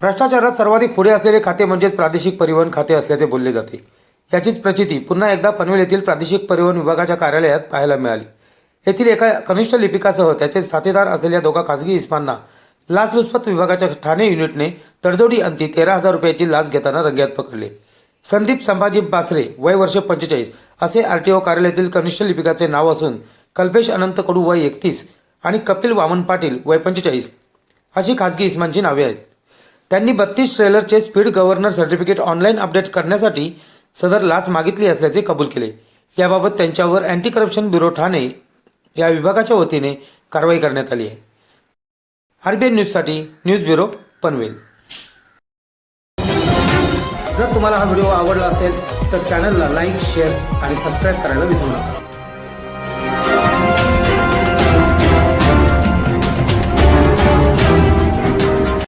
भ्रष्टाचारात सर्वाधिक पुढे असलेले खाते म्हणजेच प्रादेशिक परिवहन खाते असल्याचे बोलले जाते. याचीच प्रचिती पुन्हा एकदा पनवेल येथील प्रादेशिक परिवहन विभागाच्या कार्यालयात पाहायला मिळाली. येथील एका कनिष्ठ लिपिकासह त्याचे साथीदार असलेल्या दोघा खासगी इस्मांना लाचलुचपत विभागाच्या ठाणे युनिटने तडजोडी अंती तेरा हजार रुपयाची लाच घेताना रंग्यात पकडले. संदीप संभाजी बासरे वय वर्ष पंचेचाळीस असे आरटीओ कार्यालयातील कनिष्ठ लिपिकाचे नाव असून कल्पेश अनंत कडू वय एकतीस आणि कपिल वामन पाटील वय पंचेचाळीस अशी खाजगी इस्मांची नावे आहेत. त्यांनी बत्तीस ट्रेलरचे speed governor certificate online update करण्यासाठी सदर लाच मागितली असल्याचे कबूल केले. याबाबत त्यांच्यावर अँटी करप्शन ब्युरो ठाणे या विभागाच्या वतीने कारवाई करण्यात आली आहे. आरबीआय न्यूजसाठी न्यूज ब्युरो पनवेल. जर तुम्हाला हा व्हिडिओ आवडला असेल तर चॅनलला लाईक शेअर आणि सबस्क्राईब करायला विसरू नका.